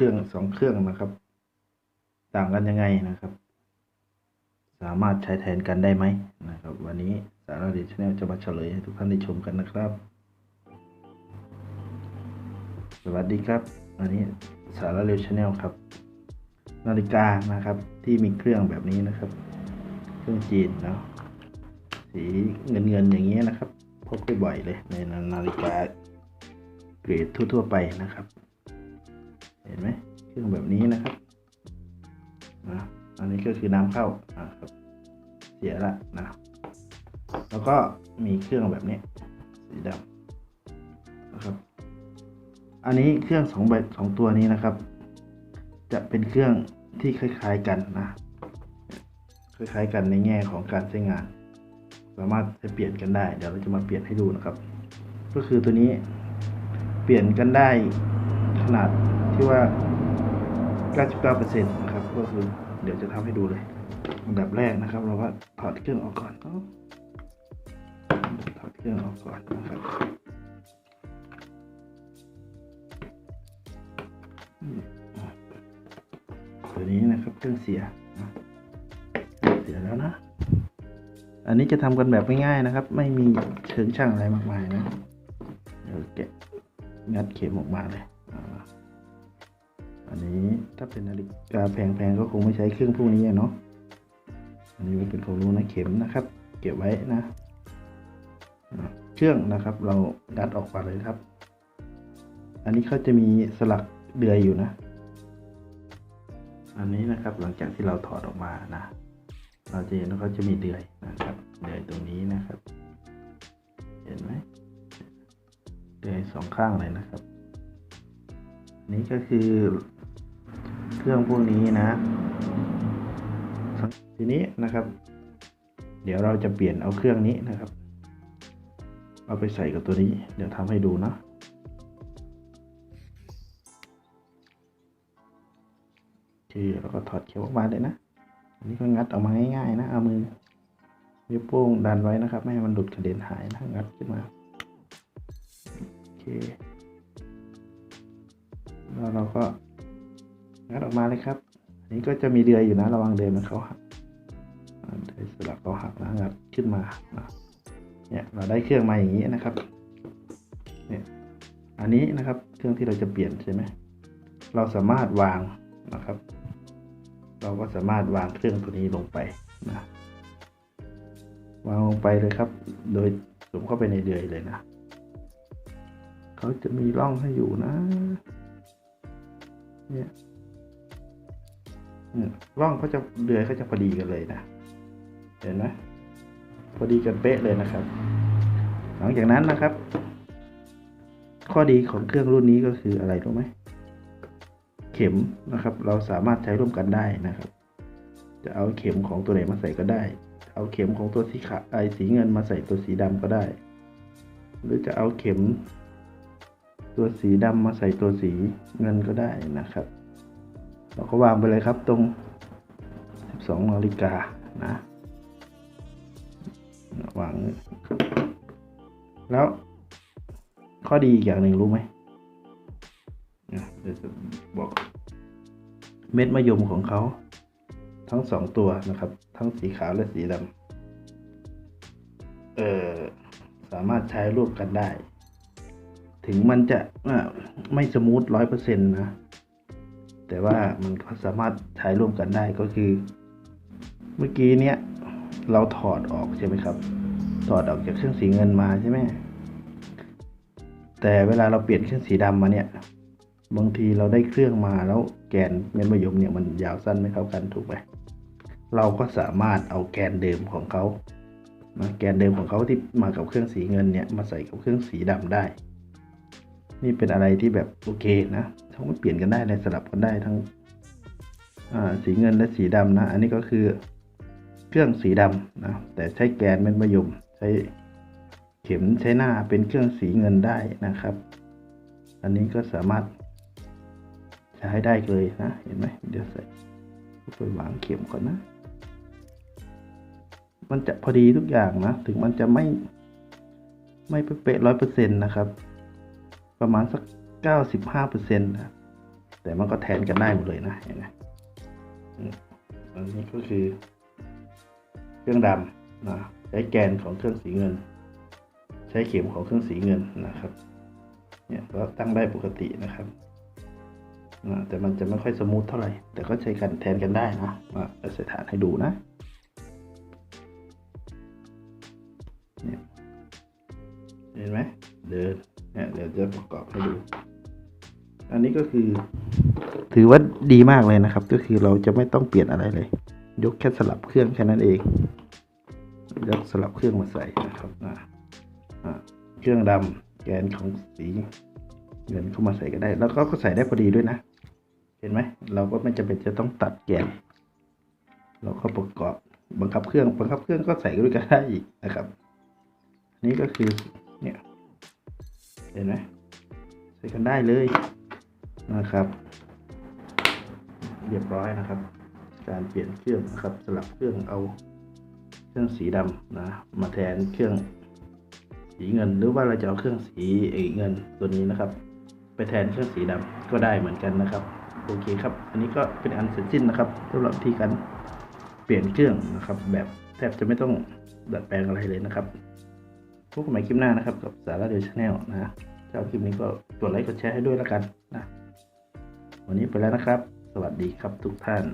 รื่องสองเครื่องนะครับ ต่างกันยังไงนะครับ สามารถใช้แทนกันได้ไหมนะครับ วันนี้สารดีชแนลจะมาเฉลยให้ทุกท่านได้ชมกันนะครับ สวัสดีครับอันนี้สารเร็วชแนลครับ นาฬิกานะครับที่มีเครื่องแบบนี้นะครับ เครื่องจีนเนาะสีเงินเงินๆอย่างเงี้ยนะครับ พบได้บ่อยเลยในนาฬิกาเกรดทั่ว ๆ ไปนะครับ เห็นไหมเครื่องแบบนี้นะครับนะอันนี้ก็คือน้ำเข้านะครับ เสียละนะ แล้วก็มีเครื่องแบบนี้ สีดำนะครับ อันนี้เครื่องสองแบบสองตัวนี้นะครับ จะเป็นเครื่องที่คล้าย ๆกันนะ คล้ายๆกันในแง่ของการใช้งาน สามารถจะเปลี่ยนกันได้ เดี๋ยวเราจะมาเปลี่ยนให้ดูนะครับ ก็คือตัวนี้เปลี่ยนกันได้ขนาด ที่ว่า 99%นะครับ ก็คือเดี๋ยวจะทำให้ดูเลย อันดับแรกนะครับ เราก็ถอดเครื่องออกก่อนถอดเครื่องออกก่อนนะครับตัวนี้นะครับเครื่องเสียเสียแล้วนะ อันนี้จะทำกันแบบง่ายๆนะครับ ไม่มีเชิงช่างอะไรมากมายนะเดี๋ยวแกะงัดเข็มออกมาเลย ถ้าเป็นนาฬิกาแพงๆก็คงไม่ใช้เครื่องพวกนี้เนาะอันนี้เป็นของรู้นะเข็มนะครับ เก็บไว้นะเครื่องนะครับ เราดัดออกมาเลยครับ อันนี้เขาจะมีสลักเดือยอยู่นะ อันนี้นะครับหลังจากที่เราถอดออกมานะ เราจะเห็นว่าเขาจะมีเดือยนะครับ เดือยตรงนี้นะครับ เห็นไหมเดือยสองข้างเลยนะครับ นี่ก็คือ เครื่องพวกนี้นะ ทีนี้นะครับ เดี๋ยวเราจะเปลี่ยนเอาเครื่องนี้นะครับ เอาไปใส่กับตัวนี้ เดี๋ยวทำให้ดูนะโอเคแล้วก็ถอดเข็มออกมาเลยนะอันนี้ก็งัดออกมาง่ายๆนะ เอามือนิ้วโป้งดันไว้นะครับ ไม่ให้มันหลุดกระเด็นหายนะงัดขึ้นมาโอเคแล้วเราก็ งัดออกมาเลยครับ อันนี้ก็จะมีเดือยอยู่นะระวังเดือยมันเขาหักเดือยสลักเขาหักนะงัดขึ้นมาเนี่ยเราได้เครื่องมาอย่างนี้นะครับเนี่ยอันนี้นะครับเครื่องที่เราจะเปลี่ยนใช่ไหมเราสามารถวางนะครับ เราก็สามารถวางเครื่องตัวนี้ลงไปนะวางลงไปเลยครับ โดยสวมเข้าไปในเดือยเลยนะเขาจะมีร่องให้อยู่นะเนี่ย ร่องเขาจะเดือยเขาจะพอดีกันเลยนะ เห็นไหมพอดีกันเป๊ะเลยนะครับ หลังจากนั้นนะครับ ข้อดีของเครื่องรุ่นนี้ก็คืออะไรรู้ไหมเข็มนะครับ เราสามารถใช้ร่วมกันได้นะครับ จะเอาเข็มของตัวไหนมาใส่ก็ได้ เอาเข็มของตัวสีขาวไอสีเงินมาใส่ตัวสีดำก็ได้ หรือจะเอาเข็ม ตัวสีดำมาใส่ตัวสีเงินก็ได้นะครับ เราก็วางไปเลยครับตรง 12นาฬิกานะวางแล้ว ข้อดีอีกอย่างหนึ่งรู้ไหมเดี๋ยวจะบอกเม็ดมะยมของเขาทั้งสองตัวนะครับ ทั้งสีขาวและสีดำเออสามารถใช้ร่วมกันได้ ถึงมันจะไม่สมูทร้อยเปอร์เซ็นต์นะ แต่ว่ามันก็สามารถใช้ร่วมกันได้ก็คือ เมื่อกี้เนี้ยเราถอดออกใช่ไหมครับ ถอดออกจากเครื่องสีเงินมาใช่ไหมแต่เวลาเราเปลี่ยนเครื่องสีดำมาเนี่ย บางทีเราได้เครื่องมาแล้วแกนเม็ดมะยมเนี่ยมันยาวสั้นไม่เท่ากันถูกไหมเราก็สามารถเอาแกนเดิมของเขาแกนเดิมของเขาที่มากับเครื่องสีเงินเนี่ยมาใส่กับเครื่องสีดำได้ นี่เป็นอะไรที่แบบโอเคนะทั้งเปลี่ยนกันได้เลยสลับกันได้ทั้งสีเงินและสีดำนะ อันนี้ก็คือเครื่องสีดำนะแต่ใช้แกนเม็ดมะยมใช้เข็มใช้หน้าเป็นเครื่องสีเงินได้นะครับ อันนี้ก็สามารถใช้ได้เลยนะเห็นไหมเดี๋ยวใส่ไปวางเข็มก่อนนะ มันจะพอดีทุกอย่างนะ ถึงมันจะไม่ไม่เป๊ะร้อยเปอร์เซ็นต์นะครับ ประมาณสักเก้าสิบห้าเปอร์เซ็นต์นะแต่มันก็แทนกันได้หมดเลยนะเห็นไหมอันนี้ก็คือ เครื่องดำนะใช้แกนของเครื่องสีเงิน ใช้เข็มของเครื่องสีเงินนะครับ เนี่ยก็ตั้งได้ปกตินะครับแต่มันจะไม่ค่อยสมูทเท่าไหร่ แต่ก็ใช้กันแทนกันได้นะมาเอาใส่ฐานให้ดูนะเนี่ยเห็นไหมเดิน เนี่ยเดี๋ยวจะประกอบให้ดู อันนี้ก็คือ ถือว่าดีมากเลยนะครับ ก็คือเราจะไม่ต้องเปลี่ยนอะไรเลย ยกแค่สลับเครื่องแค่นั้นเองยกสลับเครื่องมาใส่นะครับนะเครื่องดำแกนของสีเงินเข้ามาใส่ก็ได้ แล้วก็ก็ใส่ได้พอดีด้วยนะ เห็นไหม เราก็ไม่จำเป็นจะต้องตัดแกน เราก็ประกอบบังคับเครื่อง บังคับเครื่องก็ใส่ด้วยกันได้อีกนะครับ นี่ก็คือเนี่ย เห็นไหมใส่กันได้เลยนะครับ เรียบร้อยนะครับ การเปลี่ยนเครื่องนะครับสลับเครื่องเอาเครื่องสีดำนะมาแทนเครื่องสีเงิน หรือว่าเราจะเอาเครื่องสีเเงินตัวนี้นะครับ ไปแทนเครื่องสีดำก็ได้เหมือนกันนะครับโอเคครับ อันนี้ก็เป็นอันเสร็จสิ้นนะครับสำหรับที่การเปลี่ยนเครื่องนะครับ แบบแทบจะไม่ต้องดัดแปลงอะไรเลยนะครับ พบกันใหม่คลิปหน้านะครับ กับสาระเดียวชาแนลนะชอบคลิปนี้ก็กดไลค์กดแชร์ให้ด้วยแล้วกันนะวันนี้ไปแล้วนะครับ สวัสดีครับทุกท่าน